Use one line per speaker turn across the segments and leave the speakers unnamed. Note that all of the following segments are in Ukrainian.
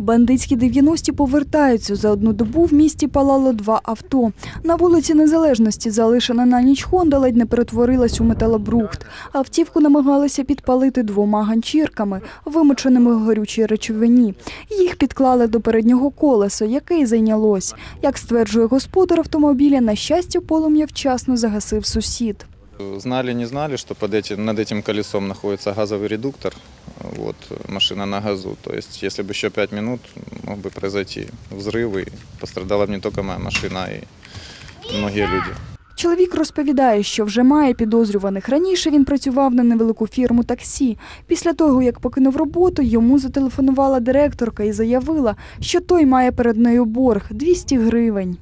Бандитські 90-ті повертаються. За одну добу в місті палало два авто. На вулиці Незалежності залишена на ніч Хонда ледь не перетворилась у металобрухт. Автівку намагалися підпалити двома ганчірками, вимоченими в горючій речовині. Їх підклали до переднього колеса, яке й зайнялось. Як стверджує господар автомобіля, на щастя, полум'я вчасно загасив сусід.
Знали, не знали, что под этим, над этим колесом находится газовый редуктор, вот, машина на газу. То есть, если бы еще пять минут, мог бы произойти взрыв, и пострадала бы не только моя машина, и многие люди.
Чоловік розповідає, що вже має підозрюваних. Раніше він працював на невелику фірму таксі. Після того, як покинув роботу, йому зателефонувала директорка і заявила, що той має перед нею борг 200 гривень.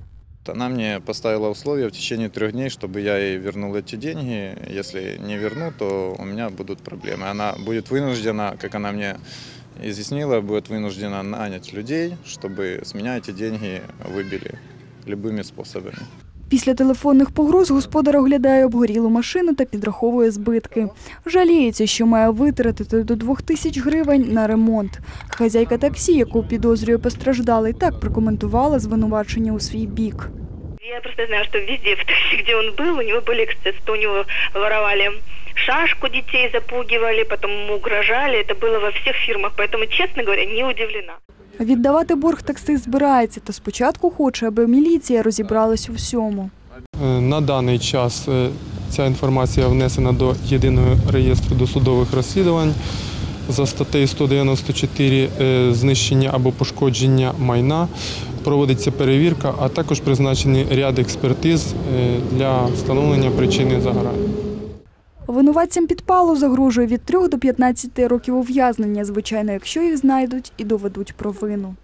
Она мне поставила условия в течение трех дней, чтобы я ей вернул эти деньги. Если не верну, то у меня будут проблемы. Она будет вынуждена, как она мне изъяснила, будет вынуждена нанять людей, чтобы с меня эти деньги выбили любыми способами.
Після телефонних погроз господар оглядає обгорілу машину та підраховує збитки. Жаліється, що має витратити до двох тисяч гривень на ремонт. Хазяйка таксі, яку підозрює постраждалий, так прокоментувала звинувачення у свій бік.
Я просто знаю, что везде, в такси, где он был, у него были эксцессы, то у него воровали шашку детей, запугивали, потом ему угрожали. Это было во всех фирмах, поэтому, честно говоря, не удивлена.
Віддавати борг таксист збирається, та спочатку хоче, аби міліція розібралась у всьому.
Е, На даний час е, ця інформація внесена до єдиного реєстру досудових розслідувань за статтею 194 е, знищення або пошкодження майна. Проводиться перевірка, а також призначений ряд експертиз е, для встановлення причини загорання.
Винуватцям підпалу загрожує від 3 до 15 років ув'язнення, звичайно, якщо їх знайдуть і доведуть провину.